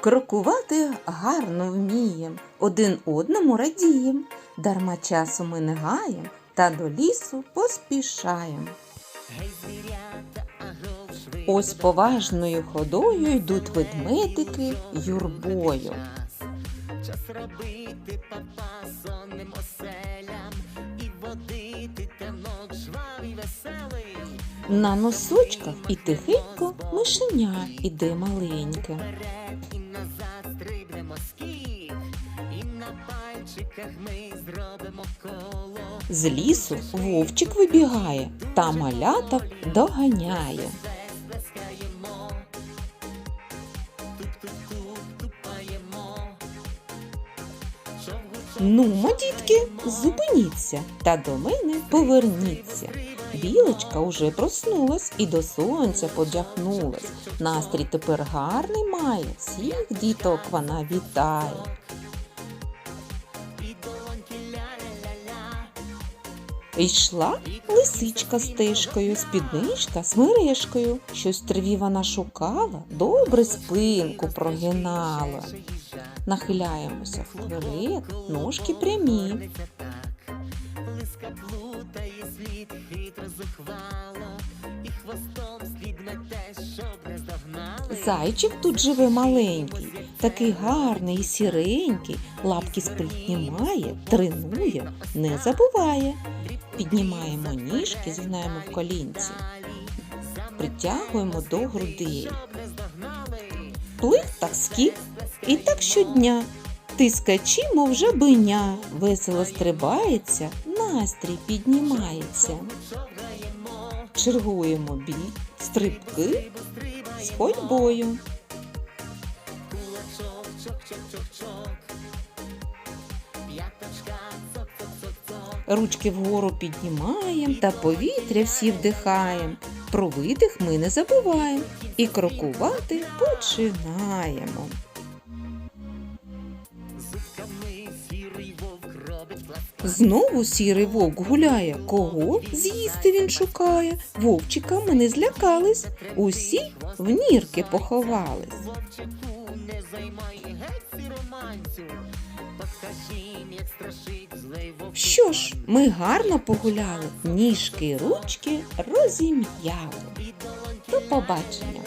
Крокувати гарно вмієм, один одному радієм, дарма часу ми не гаєм, та до лісу поспішаєм. Ось поважною ходою йдуть ведмедики юрбою. Час робити папа сонним оселям і водити танок жвавий веселий. На носочках і тихенько мишеня іде маленьке. З лісу вовчик вибігає та малята доганяє. Нумо, дітки, зупиніться та до мене поверніться. Білочка уже проснулась і до сонця подягнулась. Настрій тепер гарний має, всіх діток вона вітає. Йшла лисичка стежкою, спідничка смирежкою. Щось в траві вона шукала, добре спинку прогинала. Нахиляємося вперед, ножки прямі. Лиска плутає слід хитро зухвало, і хвостом слід мете, щоб не здогнали. Зайчик тут живе маленький, такий гарний і сіренький, лапки спритні тренує, не забуває. Піднімаємо ніжки, згинаємо в колінці, притягуємо до грудей. Плив так скіп, і так щодня. Тискачі, мов жабеня, весело стрибається, настрій піднімається. Чергуємо бій, стрибки з ходьбою. Кулачок, чок-чок-чок-чок. П'яточка, цок-цок-цок-цок. Ручки вгору піднімаємо та повітря всі вдихаємо. Про видих ми не забуваємо і крокувати починаємо. Знову сірий вовк гуляє. Кого з'їсти він шукає? Вовчика ми не злякались. Усі в нірки поховались. Не займай геть сіроманцю. Покажім, як страшить злий вовк. Що ж, ми гарно погуляли, ніжки, ручки розім'яли. До побачення.